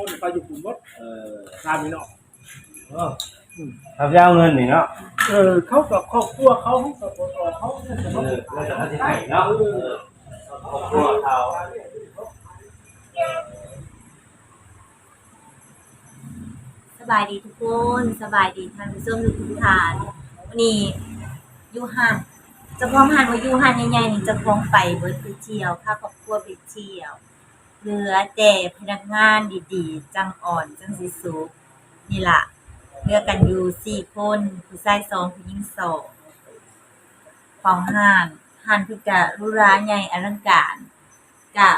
คนไปอยู่กลุ่มรถเออตามนี่เนาะเออถ้าจะเอาเงินนี่เนาะเออเขากับครอบครัวเขาเขากับคนออกเขาเนี่ยเอเขาอเราจะเอาที่ไหนเนาะเออครอบครัวเขาสบายดีทุกคนสบายดีท่านผู้ชมทุกท่านวันนี้อยู่ห้านเจะพร้าขอมหันว่าอยู่ห้านใหญ่ๆนี่เจะพร้าขอมไปเบิดไปเที่ยวพาครอบครัวไปเที่ยว เหลือแต่พนักงานดีๆ จังอ่อนจังสิสุขนี่ละเลือกกันอยู่สี่คนผู้ชายสองผู้หญิงสองของห้านห้านคือกะรุราใหญ่อลังการกะ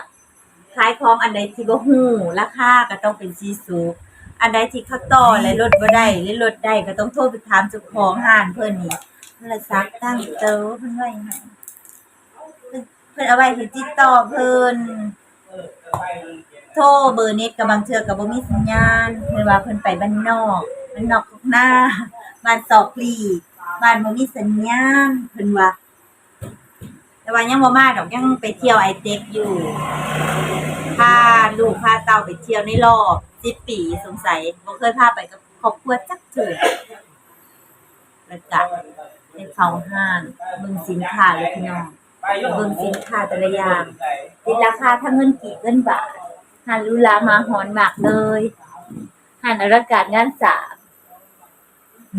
ขายของอันใดที่บ่ฮู้ราคาก็ต้องเป็นสีสุขอันใดที่เขาต่อและลดบ่ได้หรือลดได้ก็ต้องโทรไปถามเจ้าของห้านเพิ่นนี่โทรศัพท์ตั้งเตอเพิ่นไว้ให้เพิ่นเพิ่นเอาไว้ให้ติดต่อเพิ่น โทรเบอร์เน็ตก็บบางเทือก็บ่มีสัญญาณเพิ่นว่าเพิ่นไปบ้านนอกบ้านนอกหน้าบ้านซอกพลีบ้านบ่มีสัญญาณเพิ่นว่าแต่ว่ายังบ่มาดอกยังไปเที่ยวไอเต็กอยู่พาลูกพาเต้าไปเที่ยวในรอบสิบปีสงสัยบ่เคยพาไปกับครอบครัวจักเถื่อแล้วก็เป็นเขาห้านเบิ่งสินค้าเลยพี่น้อง เบิ่งสินค้าแต่ละอย่างติดราคาทั้งเงินกี่เงินบาทหานลุลามาหอนมากเลยหานอรากาศงานสาม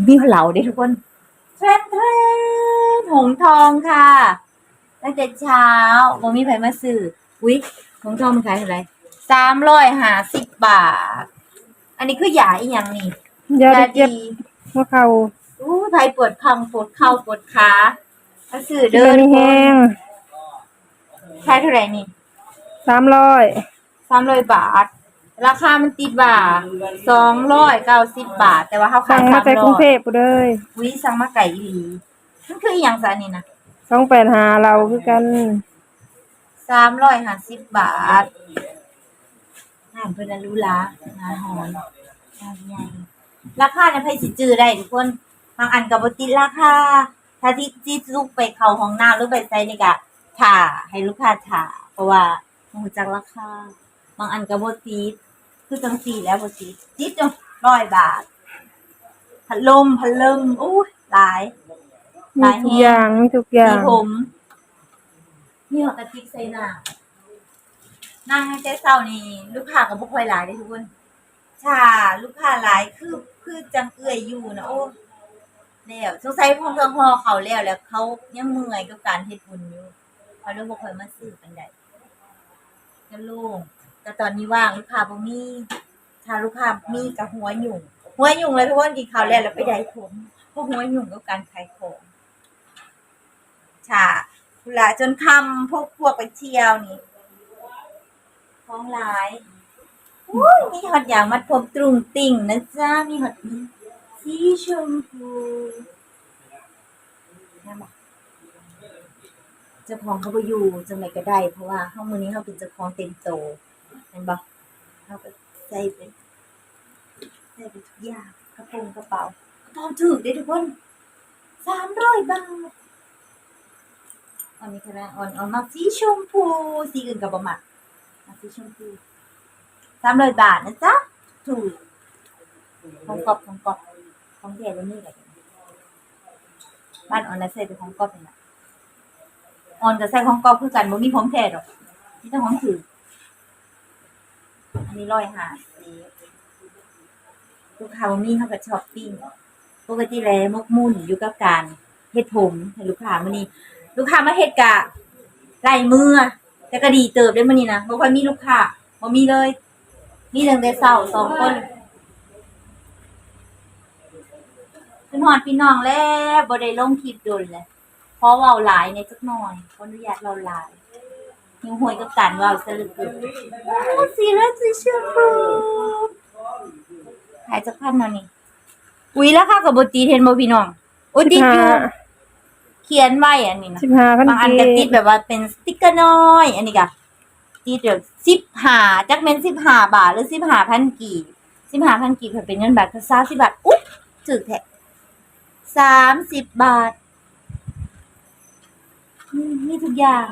มีเหลาเด้ทุกคนเทรนเทรนหงทองค่ะตั้งแต่เช้าบ่มีไผมาซื้ออุ๊ยของทอมมันขายเท่าไหร่สามร้อยห้าสิบบาท อันนี้คือยาอีหยังนี่ยาได้เจ็บดีหัวเข่าอู้ไผปวดพังปวดเข่าปวดขา ก็ซื้อเดิเดินนแห้งขายเท่าไหร่นี่สามร้อยสามร้อยบาท ราคามันติดว่าสองร้อยเก้าสิบบาท แต่ว่าเขาขาสั่ยงสามาจากมกรุร้งอเทยพกูเลยวิสั่งมาไก่อีหลีมันคืออีหยังซะนี่นะสองแปดหาเราคือกันสามร้อยห้าสิบบาทงานเพิ่นนะรู้ละงานหอนงานใหญ่ราคาเนี่ยไผสิจื้อได้ทุกคนบางอันก็บ่ติดราคา ถ้าที่ที่ลูกไปเข้าห้องน้ำหรือไปใส่นี่ก็ถ่าให้ลูกค้าถ่า เพราะว่าบ่รู้จักราคาบางอันก็บ่ติดคือจังซี่แหล้วบ่ติดติดจัง100บาทพัดลมพัดลมอู้ยหลาย มีทุกอย่างมีทุกอสีย่างผมมีหอกกระติกใส่หน้านั่งแต่เช้านี่ลูกค้าก็บ่ค่อยหลายเด้ทุกคนถ้าลูกค้าหลายคือคือจังเอื้อยอยู่นะโอ้ แล้วสงสัยพวกเครื่องห่อเขาแล้วแล้วเขายังเมื่อยกับการเฮ็ดบุญอยู่เขาเลยบ่ค่อยมาซื้อกันได้ก็โล่งแต่ตอนนี้ว่างลูกค้าบ่มีถ้าลูกค้ามีก็หัวยุ่งหัวยุ่งเลยทุกคนกินข้าวแล้วแล้วไปได้ผมเพราะหัวยุ่งกับการขายของช่าคุละจนค่ำพวกพวกไปเที่ยวนี่ของหลายอุ้ยมีฮอตอย่างมัดผมตรุงติ่งนะจ๊ะมีฮอตมี สีชมพูแม่บอกเจ้าของเขาไปอยู่จังไหนก็ได้ เพราะว่าห้องมือนี้เขาเป็นเจ้าของเต็มโตเห็นบอกเขาก็ใส่เป็นใส่เป็นทุกอย่างกระโปรงกระเป๋ากระเป๋าถือได้ทุกคนสามร้อยบาทอันนี้คณะอ่อนออมาสีชมพูสีอื่นกับประมามาสีชมพูสามร้อยบาทนะจ๊ะถูกของกอบของกอบ ของแท้แล้วนี่แหละบ้านออนไลน์ใส่เป็นของกอบนี่แหละออนกับใส่ของกอบคือกันบ่มีของแท้ดอกมีแต่ของถืออันนี้ร้อยห้าสิบลูกค้าบ่มีเขาก็ช้อปปิ้งปกติแล้วมกมุ่นอยู่กับการเฮ็ดผมให้ลูกค้ามื้อนี้ ลูกค้ามาเฮ็ดกะไล่มือแต่ก็ดีเติบได้มื้อนี้นะบ่ค่อยมีลูกค้าบ่มีเลย มีตั้งแต่เช้าสองคน ขึ้นฮอดพี่น้องแล้วบ่ได้ลงคลิปโดนเลยเพราะเว้าหลายในจักหน่อยขออนุญาตเว้าหลายหิวโหวยกับการเว้าซะเหลือเกินสีรัสีชมพูหายจักพันเนาะนี่อุ้ยราคาก็บ่ติดเห็นบ่พี่น้องโอ้ยติดอยู่เขียนไว้อันนี้นะสิบห้าพันบางอันเกก็ติดแบบว่าเป็นสติ๊กเกอร์น้อย อันนี้ก็ติดแบบสิบห้าจักเม็นสิบห้าบาทหรือสิบห้าพันกีบสิบห้าพันกีบเป็นเงินบาทก็สามสิบบาทอุ๊บถือแท้ สามสิบบาทอืมมีทุกอย่าง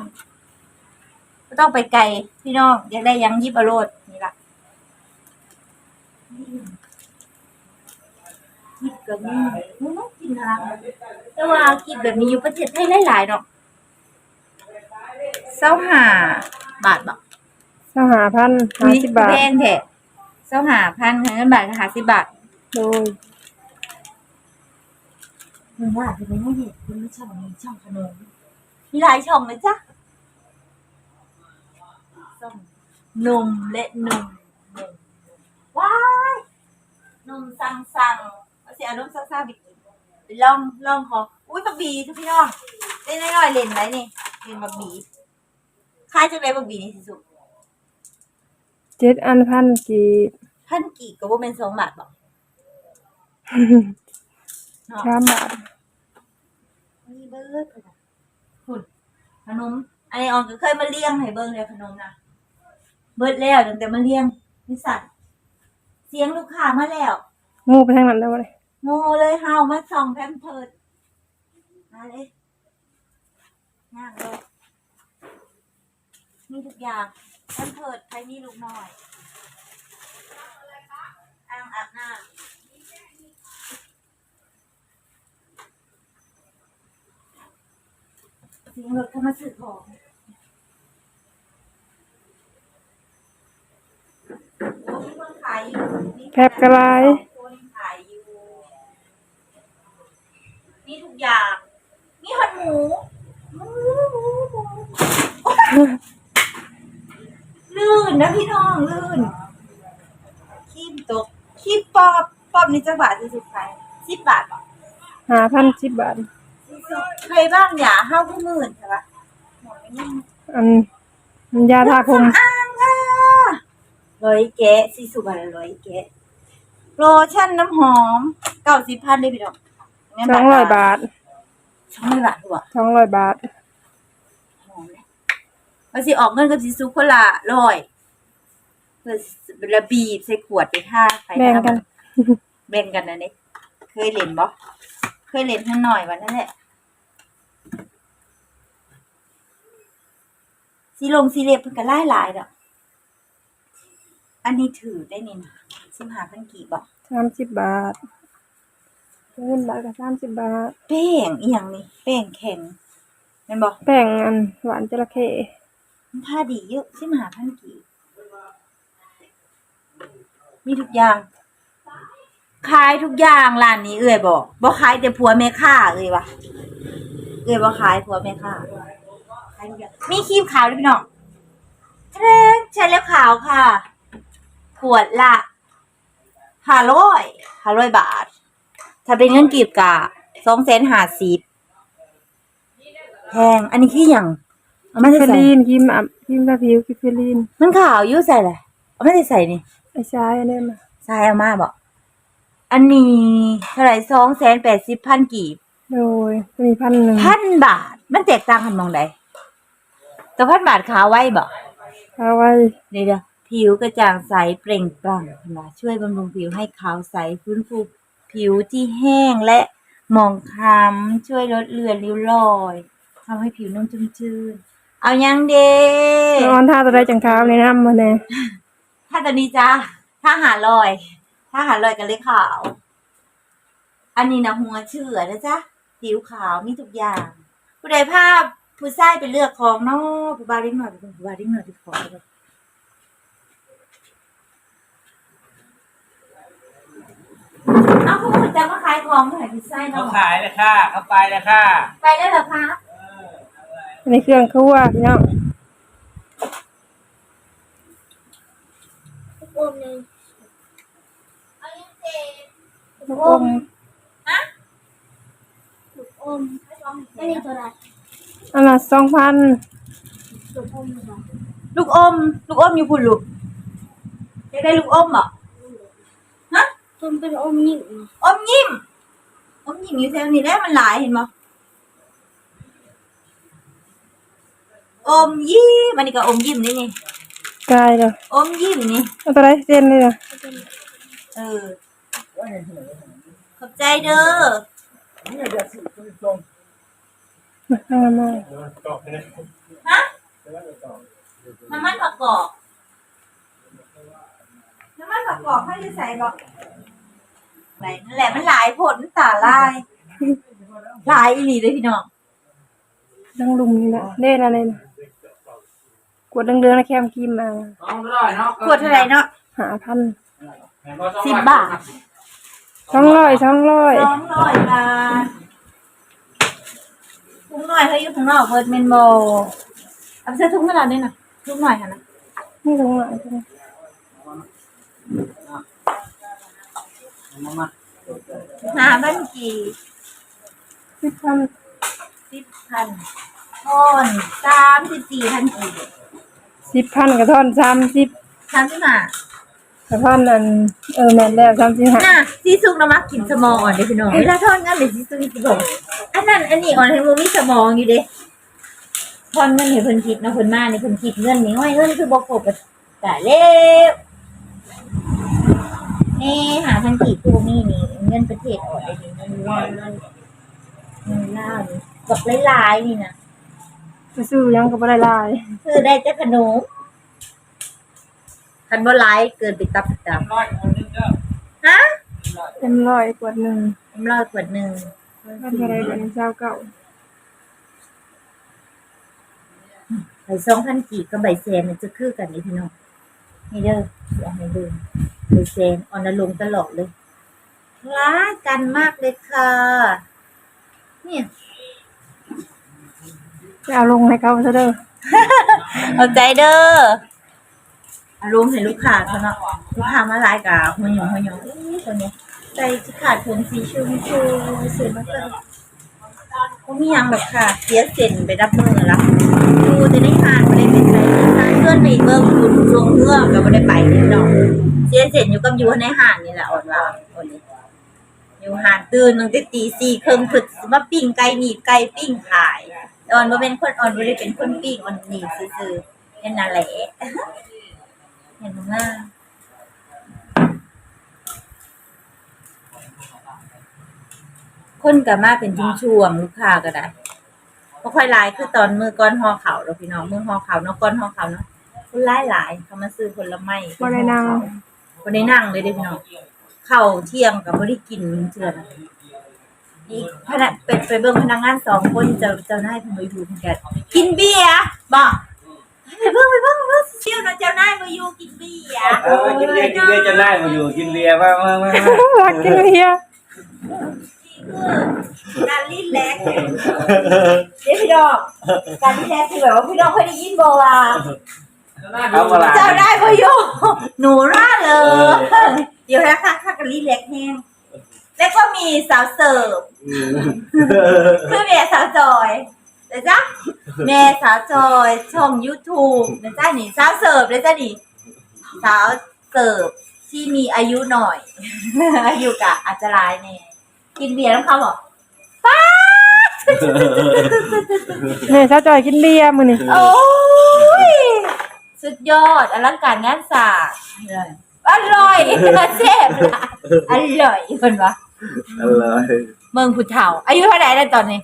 ก็ต้องไปไกลพี่น้องอยากได้หยังยิบเอาโรดนี่ล่ะคิดก็มีมึงต้องกินอะไรแต่ว่าคิดแบบนี้อยู่ประเทศไทยหลายๆเนาะเศร้าหาบาทบ่สหพันธ์ห้าสิบบาทแพงแท้เศร้าหาพันเงินบาทก็หาสิบบาทโดย มึงว่าทำไมไม่เห็นคุณไม่ช่องนี้ช่องขนมมีหลายช่องเลยจ้ะช่องนมและนมนมว้ายนมสั่งสั่งเอาสิเอานมสั่งสั่งไปกินไปลองลองขออุ้ยบักบีทุกพี่น้องเล่นน้อยๆเล่นไหมนี่เล่นบักบีค่ายจังไรบักบีนี่สิสุเจ็ดอันพันกีบพันกี่ก็บ่เป็นสองบาทบอกเนาะ สามบาทมีเบิร์ดเลยนะหุ่นขนมอันนี้ออนก็เคยมาเลี้ยงให้เบิ้งเลยขนมนะเบิร์ดแล้วตั้งแต่มาเลี้ยงนิสัตว์เสียงลูกค้ามาแล้วงูไปทางนั้นได้บ่เลยโง่เลยเฮามาส่องแพมเพิร์ดมาเลยย่างเลยมีทุกอย่างแพมเพิร์ดใครมีลูกน้อยอ่างอาบน้ำ เสียงรถเข้ามาซื้อของโอ้มีคนขายอยู่มีแพบกระไรคนขายอยู่มีทุกอย่าง มีหันหมูหมูหมูหมูโอ๊ยลื่นนะพี่น้องลื่นคีบตกคีบปอบปอบนี่จะบาทที่สุดใครสิบบาทเหรอห้าพันสิบบาท ใครบ้างอย่าห้าผู้หมื่นใช่ปะหมดไม่นิ่งอันมันยาทาผมอ่างค่ะร้อยแกะสี่สิบบาทละร้อยแกะโลชั่นน้ำหอมเก้าสิบพันได้พี่น้องสองร้อยบาทสองร้อยบาทถูกปะสองร้อยบาทหอมเลยมาสิออกเงินกับสิซุคนละร้อยเพื่อระบีบใส่ขวดไปท่าไปแบ่งกันแบ่งกันนะเนี่ยเคยเล่นบ่เคยเล่นท่านหน่อยวันนั้นแหละ สีลงสีเล็บเพิ่นก็ไล่หลายดอกอันนี้ถือได้นี่นะสิบห้าพันกี่บอกสามสิบบาทเงินบาทกับสามสิบบาทแป้งอีหยังนี่แป้งแข็งแม่นบอกแป้งอันหวานจระเข้มันท่าดีเยอะสิบห้าพันกี่ มีทุกอย่าง ขายทุกอย่างร้านนี้เอ่ยบอกบ่ขายแต่ผัวแม่ค้าเอ่ยวะเอ่ยบ่ขายผัวแม่ค้าขายทุกอย่างมีครีมขาวด้วยพี่น้องเทรนใช้แล้วขาวค่ะ ขวดละห้าร้อยห้าร้อยบาท ถ้าเป็นเงินกีบกะสองแสนห้าสิบแพงอันนี้คืออย่างเอาไม่เฟได้ใส่ลีนครีมอับครีมทาผิวกิฟเฟลีนมันขาวอยู่ใส่เลยเอาไม่ได้ใส่นี่ไอ้ชายอันนี้มาใส่เอามาบอกอันนี้เท่าไหร่สองแสนแปดสิบพันกีบโดยมีพันหนึ่งพันบาท มันแตกต่างกันมองใด ตัวพันบาทขาวไว้บอกเอาไว้เดี๋ยวๆผิวกระจ่างใสเปล่งปลั่งเห็นไหมช่วยบำรุงผิวให้ขาวใสฟื้นฟูผิวที่แห้งและหมองคล้ำช่วยลดเลือนริ้วรอยทำให้ผิวนุ่มชุ่มชื่นเอายังเดนอนท่าตัวได้จังขาวในน้ำมาแน่ถ้าตอนนี้จ้าถ้าหาลอยถ้าหาลอยกันเลยขาว อันนี้นะหัวเชื่อนะจ๊ะผิวขาวมีทุกอย่าง ผู้ใดภาพ ผู้ชายไปเลือกของเนอกผู้บาวเล็กหน่อยผู้บาวเล็กหน่อยที่ขอเลยเอาคุณผู้จะมาขายของเมื่อไหร่ผู้ชายเขาเนาะขายเลยค่ะเขาไปเลยค่ะไปแล้วเหรอคะอันเครื่องคั่วพี่น้องอมหนึ่งเอายังเจลูกอม ฮะลูกอมไม่มีตัวไหน อันละสองพันลูกอมลูกอม ลูกอมอยู่พุ่นลูกอยากได้ลูกอมเหรอฮะมันเป็นอมยิ้มอมยิ้มอมยิ้มอยู่แถวนี้แล้วมันหลายเห็นบ่อมยิ้มอันนี้ก็อมยิ้มนี่นี่กายเลยอมยิ้มนี่เอาตัวไรเส้นเลยนะเออขอบใจเด้อ มาข้างมาฮะน้ำมันประกอบน้ำมันมันประกอบให้ใส่บอกไหนนั่นแหละมันหลายผลตาลายลายอีหลีเลยพี่น้องดังลุมนี่นะเล่นอะไรนะกวดเดืองๆนะแคมกิมมาต้องร้อยเนาะขวดเท่าไหร่เนาะหาพันสิบบาทช่องร้อยช่องร้อยสองร้อยบาท ทุกหน่อยเขาอยู่ข้างนอกเวิร์ดเมนโบเอาไปซื้อทุกขนาดนี้นะทุกหน่อยค่ะนะนี่ตรงไหนใช่ไหมหาบ้านกี่สิบพันสิบพันคนสามสิบสี่พันกี่สิบพันกระท่อนสามสิบสามสิบห้ากระท่อนอันเออแม่นแล้วสามสิบห้าน่ะซีซุกน้ำมักกินสมองอ่อนเด้อพี่น้องเวลาทอดงานเป็นซีซุกกินสมองอั นนั้นอันนี้อ่อนให้มูมีสมองอยู่เด้ทอนเงินให้เพิ่นคิดเนาะเพิ่นมานี่เพิ่นคิดเงินนี่ห้อยเงินคือบ่ครบก็แต่เล็บนี่หาพันกี่ตัวนี่นี่เงินประเทศอ่อนได้นี่เงินล่าวนี่เงินล่าวนี่บอกหลายๆนี่นะไปซื้อยังก็บ่ได้หลายซื้อได้แต่ขนมคันบ่หลายเกินไปตับตับร้อยคนนึงเด้อฮะเต็มร้อยกวดหนึ่งน้ำร้อยขวดหนึ่ง พันอะไรกันเจ้าเก่าใบสองพันกีบกับใบแซนมันจะคือกันนี่พี่น้องนี่เด้อเดี๋ยวให้ดูใบแซนออนลงตลอดเลยคล้ายกันมากเลยค่ะ เนี่ยจะเอาลงให้เขาซะเด้อเอาใจเด้ออารมณ์ให้ลูกค้าเขาเนาะลูกค้ามาหลายกะหัวหยองหัวหยองอี้ตัวเนี้ย ใจจะขาดผมสีชมพูสียมากเลยก็มียังแบบค่ะเสียเส้นไปรับมือละดูจะได้หานไม่ได้เป็นใจทางเพื่อนไปเบิ่งคุณช่วงเพื่อก็ไม่ได้ไปนี่เนาะเสียเส้นอยู่กับอยู่ในห้างนี่แหละอ่อนว่าอ่อนนี้อยู่ห้างตื่นตั้งแต่ตีสี่เครึ่งผึดมาปิ้งไก่หนีบไก่ปิ้งขายอ่อนมาเป็นคนอ่อนไม่ได้เป็นคนปิ้งอ่อนหนีบซื่อๆเป็นนั่นแหละเห็นมา คนกับมาเป็นช่วงๆลูกค้าก็ได้บ่ค่อยหลายคือตอนมือก้อนห่อเขาวเราพี่น้องมือห่อเขาวเนาะก้อนห่อเขาวเนาะคนหลายหลายๆเขามาซื้อผลไม้บ่ได้นั่งบ่ได้นั่งเลยเด้อพี่น้องเข้าวเที่ยงกับบ่ได้กินเชื่อนะอีกพนักเป็นไปเบิ่งพนักงานสองคนเจ้าเจ้านายเพิ่นบ่อยู่เพิ่นก็กินเบียร์บ่ไปเบิ่งไปเบิ่งไปเบิ่งเชี่ยวนะเจ้านายบ่อยู่กินเบียร์เออกินเบียร์กินเบียร์จะได้มาอยู่กินเบียร์มามามารักกินเฮีย การรีแลกซ์เดี๋ยวพี่ดอกการรีแลกซ์คือแบบว่าพี่ดอกเคยได้ยินบอกว่าเอามาละเจ้าได้พออยู่หนูร่าเลยเดี๋ยวนะค่ะค่ะการรีแลกซ์แห้งแล้วก็มีสาวเสิร์ฟอืมคือแม่สาวจอยเดี๋ยวจ้ะแม่สาวจอยช่อง YouTube เดี๋ยวจ้านี่สาวเสิร์ฟเดี๋ยวจ้านี่สาวเสิร์ฟที่มีอายุหน่อย อายุกะอาจจะร้ายแน่ กินเบียร์แล้วเขาบอกแม่ชาวจอยกินเบียร์มื้อนี้โอ้ยสุดยอดอลังการงานสร้างอร่อยเจ็บละอร่อยเพิ่นวะอะไรเมืองผู้เฒ่า อายุเท่าไหร่แล้วตอนนี้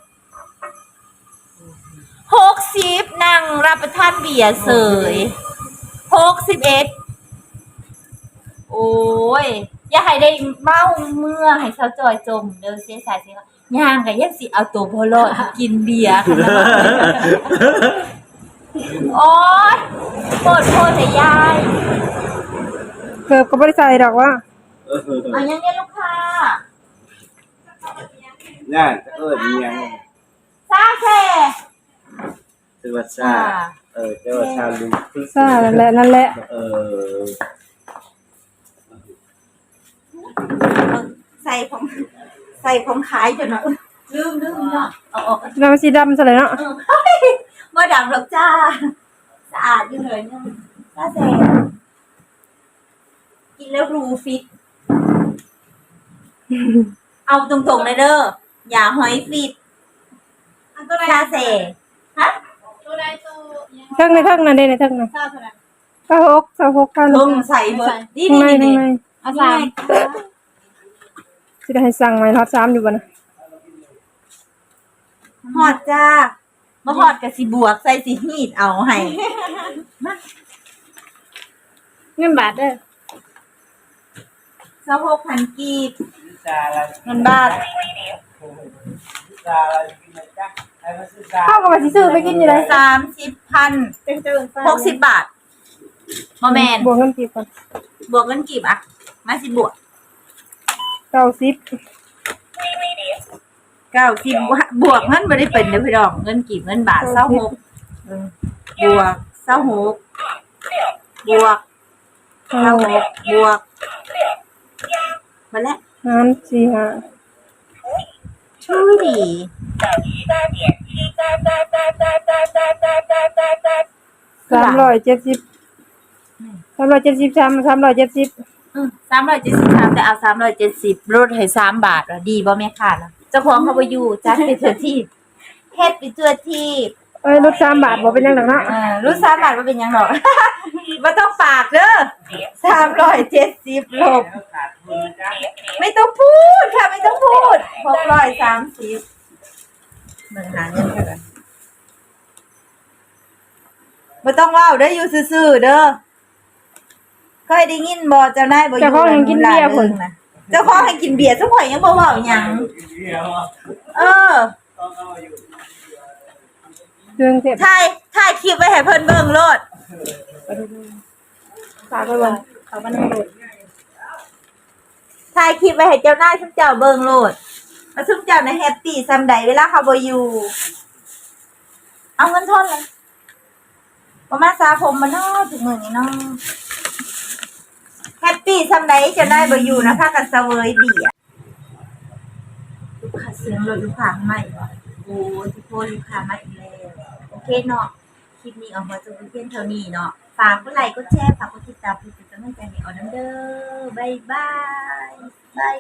หกสิบนั่งรับประทานเบียร์เสยหกสิบเอ็ดโอ้ย อย่าให้ได้เมาเมื่อให้เศร้าจอยจมเดินเสียสายเสียย่างก็ยังสิเอาตัวพอรอดกินเบียร์ขนาดนั้นโอ๊ยโปรดโทษแต่ยายเกือบก็บ่ได้ใส่ดอกว่าเอายังเนี่ยลูกค้าน่าจะเออมียังซาแค่คือว่าซาเออเจ้าว่าชาลุงซ่านั่นแหละนั่นแหละเออ ใส่ของใส่ของขายจนเนาะลืมลืมเนาะเอาออกเราสีดำซะเลยเนาะเออเฮ้ยมาดังหรอกจ้า สะอาดอยู่เลยเนี่ยซาแซ่กินแล้วรูฟิต เอาตรงๆเลยเด้ออย่าหอยฟิตซาเซ่ฮะเทิงในเทิงนั่นเด้ในเทิงนั่นก็หกสาวหกพันลงใส่เบิดนี่ข้างในนี่ข้างนี่ใน เอาสามสิได้ให้สั่งไว้ทอดซ้ำอยู่บ่นะหอดจ้ามาหอดกับสิบวกใส่สิหีดเอาให้เงินบาทเด้อสหกพันกีบวิชาอะไรเงินบาทวิชาอะไรกินอะไรจ้ะใครมาศึกษาเข้ากับว่าสิซื้อไปกินอยู่เลยสามสิบพันหกสิบบาทโมแมนบวกเงินกี่ก่อนบวกเงินกีบอะ มาสิบวกเก้าสิบเก้าสิบบวกเงินไม่ได้เป็นเด้อพี่น้องเงินกีบเงินบาทเศร้าหกเออบวกเศร้าหกบวกเก้าเศร้าหกบวกมาแล้วห้าสี่ห้าช่วยดีสามร้อยเจ็ดสิบสามร้อยเจ็ดสิบสามสามร้อยเจ็ดสิบ สามร้อยเจ็ดสิบสามแต่เอาสามร้อยเจ็ดสิบลดให้สามบาทอะดีบ่แม่ค่ะนะเจ้าของเขาไปอยู่จัดไปเถื่อที่เฮ็ดไปเถื่อที่เอ้ยลดสามบาทบอกเป็นยังไงเนาะอ่ารู้สามบาทว่าเป็นหยังหรอกไม่ต้องฝากเด้อสามร้อยเจ็ดสิบลบแล้วขาดทุนนะจ๊ะไม่ต้องพูดค่ะ ไม่ต้องพูดหกร้อยสามสิบเมืองหาเงินกันไม่ต้องเว่าเด้ออยู่ซื่อๆเด้อ เคยได้ยินบ่เจ้านายบ่อยู่เจ้าของยังกินเบียร์คนนะเจ้าของให้กินเบียร์เจ้าของยังบ่เว้าหยังเดียวอะเออต้องเอาอยู่เครื่องเทปถ่ายถ่ายคลิปไว้ให้เพิ่นเบิ่งโลด ฝากไว้บ่เขาก็นั่งโหลดถ่ายคลิปไว้ให้เจ้านายซุมเจ้าเบิ่งโลดแล้วซุมเจ้าน่ะแฮปปี้ซำใดเวลาเขาบ่อยู่ เอาเงินทอนเลยบ่มาสาผมมาเนาะถึงมื้อนี้เนาะแฮปปี้ซำใดจะได้บอยู่นะพากันเสวยเบียร์ลูกค้าเสียงรถลูกค้าใหม่โอ้ทุกคนลูกค้ามาอีกแล้วโอเคเนาะคลิปนี้ออกมาจนเพียงเท่านี้เนาะฝากกดไลค์กดแชร์ฝากกดติดตามเพื่อเป็นกำลังใจให้ออน้ำเด้อบายบายบาย